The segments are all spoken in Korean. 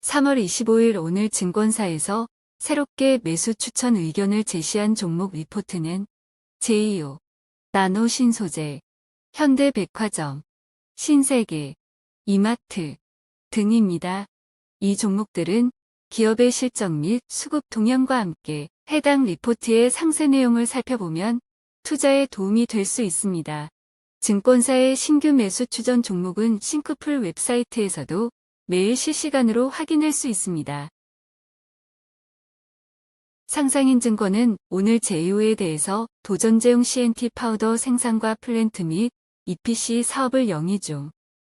(3월 25일) 오늘 증권사에서 새롭게 매수 추천 의견을 제시한 종목 리포트는 제2호 나노 신소재, 현대백화점, 신세계, 이마트 등입니다. 이 종목들은 기업의 실적 및 수급 동향과 함께 해당 리포트의 상세 내용을 살펴보면 투자에 도움이 될 수 있습니다. 증권사의 신규 매수 추전 종목은 싱크풀 웹사이트에서도 매일 실시간으로 확인할 수 있습니다. 상상인증권은 오늘 제2호에 대해서 도전제용 CNT 파우더 생산과 플랜트 및 EPC 사업을 영위 중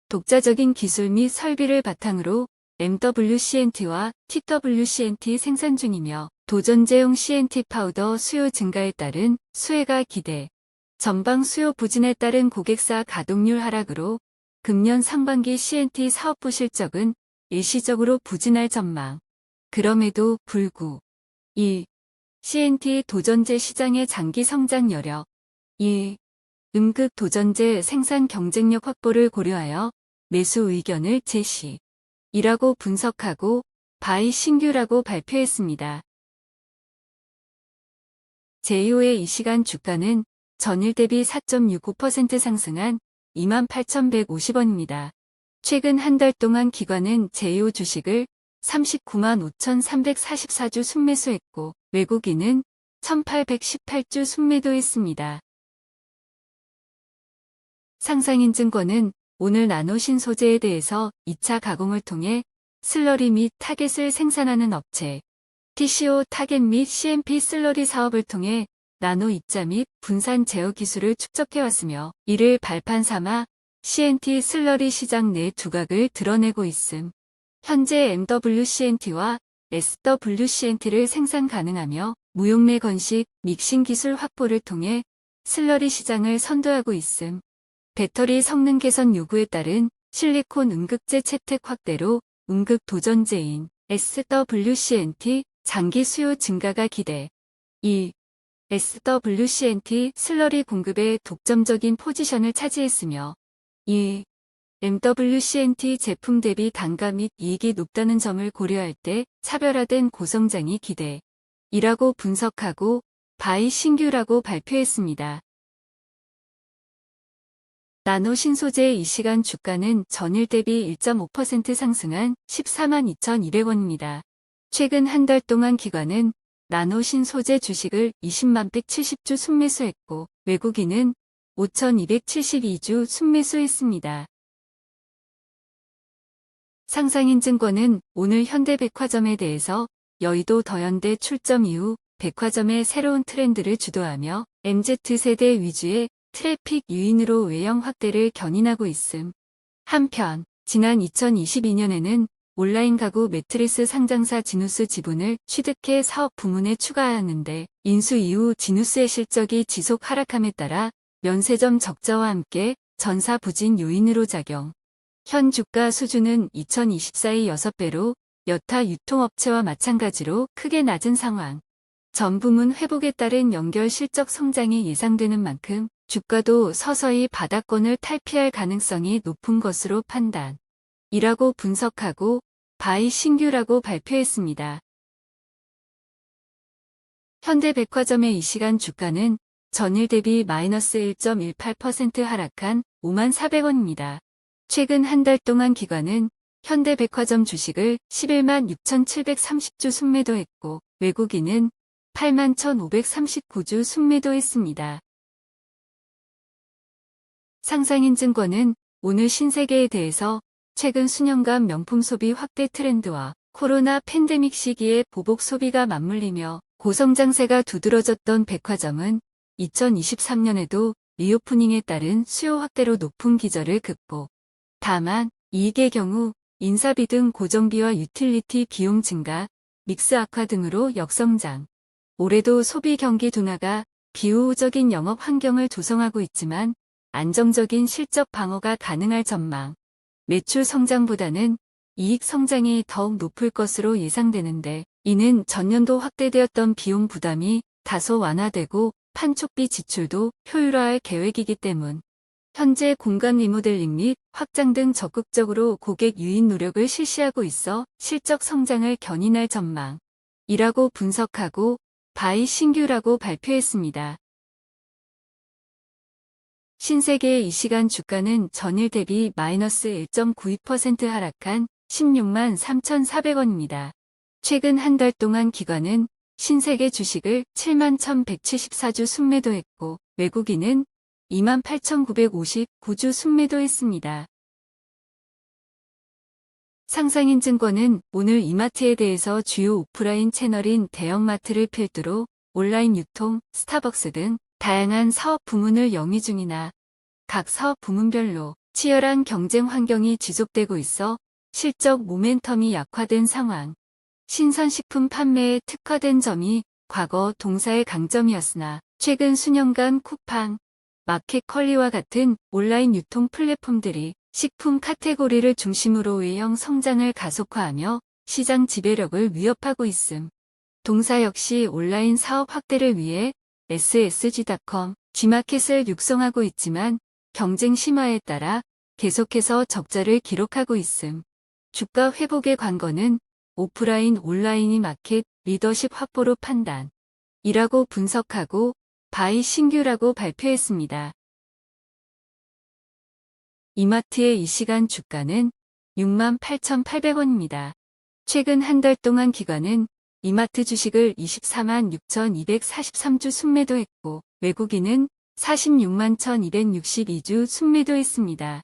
독자적인 기술 및 설비를 바탕으로 MWCNT와 TWCNT 생산 중이며 도전제용 CNT 파우더 수요 증가에 따른 수혜가 기대, 전방 수요 부진에 따른 고객사 가동률 하락으로 금년 상반기 CNT 사업부 실적은 일시적으로 부진할 전망. 그럼에도 불구 1. CNT 도전제 시장의 장기 성장 여력 2. 음극 도전제 생산 경쟁력 확보를 고려하여 매수 의견을 제시. 이라고 분석하고 바이 신규라고 발표했습니다. 제2호의 이 시간 주가는 전일 대비 4.65% 상승한 28,150원입니다. 최근 한 달 동안 기관은 제2호 주식을 39만 5,344주 순매수했고 외국인은 1,818주 순매도했습니다. 상상인증권은 오늘 나노신 소재에 대해서 2차 가공을 통해 슬러리 및 타겟을 생산하는 업체, TCO 타겟 및 CMP 슬러리 사업을 통해 나노 입자 및 분산 제어 기술을 축적해왔으며 이를 발판 삼아 CNT 슬러리 시장 내 두각을 드러내고 있음. 현재 MWCNT와 SWCNT를 생산 가능하며 무용매 건식 믹싱 기술 확보를 통해 슬러리 시장을 선도하고 있음. 배터리 성능 개선 요구에 따른 실리콘 음극재 채택 확대로 음극 도전제인 SWCNT 장기 수요 증가가 기대. 2. SWCNT 슬러리 공급에 독점적인 포지션을 차지했으며 2. MWCNT 제품 대비 단가 및 이익이 높다는 점을 고려할 때 차별화된 고성장이 기대. 이라고 분석하고 바이 신규라고 발표했습니다. 나노 신소재의 이 시간 주가는 전일 대비 1.5% 상승한 14만 2,200원입니다. 최근 한 달 동안 기관은 나노 신 소재 주식을 20만 170주 순매수했고 외국인은 5,272주 순매수했습니다. 상상인증권은 오늘 현대백화점에 대해서 여의도 더현대 출점 이후 백화점의 새로운 트렌드를 주도하며 MZ세대 위주의 트래픽 유인으로 외형 확대를 견인하고 있음. 한편 지난 2022년에는 온라인 가구 매트리스 상장사 지누스 지분을 취득해 사업 부문에 추가하였는데 인수 이후 지누스의 실적이 지속 하락함에 따라 면세점 적자와 함께 전사 부진 요인으로 작용. 현 주가 수준은 2024의 6배로 여타 유통업체와 마찬가지로 크게 낮은 상황. 전 부문 회복에 따른 연결 실적 성장이 예상되는 만큼 주가도 서서히 바닥권을 탈피할 가능성이 높은 것으로 판단. 이라고 분석하고 바이 신규라고 발표했습니다. 현대백화점의 이 시간 주가는 전일 대비 마이너스 1.18% 하락한 5만 400원입니다. 최근 한 달 동안 기관은 현대백화점 주식을 11만 6,730주 순매도했고 외국인은 8만 1,539주 순매도했습니다. 상상인 증권은 오늘 신세계에 대해서 최근 수년간 명품 소비 확대 트렌드와 코로나 팬데믹 시기에 보복 소비가 맞물리며 고성장세가 두드러졌던 백화점은 2023년에도 리오프닝에 따른 수요 확대로 높은 기저를 극복. 다만 이익의 경우 인사비 등 고정비와 유틸리티 비용 증가, 믹스 악화 등으로 역성장. 올해도 소비 경기 둔화가 비우호적인 영업 환경을 조성하고 있지만 안정적인 실적 방어가 가능할 전망. 매출 성장보다는 이익 성장이 더욱 높을 것으로 예상되는데 이는 전년도 확대되었던 비용 부담이 다소 완화되고 판촉비 지출도 효율화할 계획이기 때문. 현재 공간 리모델링 및 확장 등 적극적으로 고객 유인 노력을 실시하고 있어 실적 성장을 견인할 전망이라고 분석하고 바이 신규라고 발표했습니다. 신세계의 이 시간 주가는 전일 대비 마이너스 1.92% 하락한 16만 3,400원입니다. 최근 한 달 동안 기관은 신세계 주식을 7만 1,174주 순매도했고 외국인은 2만 8,959주 순매도했습니다. 상상인 증권은 오늘 이마트에 대해서 주요 오프라인 채널인 대형마트를 필두로 온라인 유통, 스타벅스 등 다양한 사업 부문을 영위 중이나 각 사업 부문별로 치열한 경쟁 환경이 지속되고 있어 실적 모멘텀이 약화된 상황. 신선식품 판매에 특화된 점이 과거 동사의 강점이었으나 최근 수년간 쿠팡, 마켓컬리와 같은 온라인 유통 플랫폼들이 식품 카테고리를 중심으로 외형 성장을 가속화하며 시장 지배력을 위협하고 있음. 동사 역시 온라인 사업 확대를 위해 ssg.com, G마켓을 육성하고 있지만 경쟁 심화에 따라 계속해서 적자를 기록하고 있음. 주가 회복의 관건은 오프라인 온라인이 마켓 리더십 확보로 판단. 이라고 분석하고 바이 신규라고 발표했습니다. 이마트의 이 시간 주가는 68,800원입니다. 최근 한 달 동안 기관은 이마트 주식을 24만 6,243주 순매도했고 외국인은 46만 1,262주 순매도했습니다.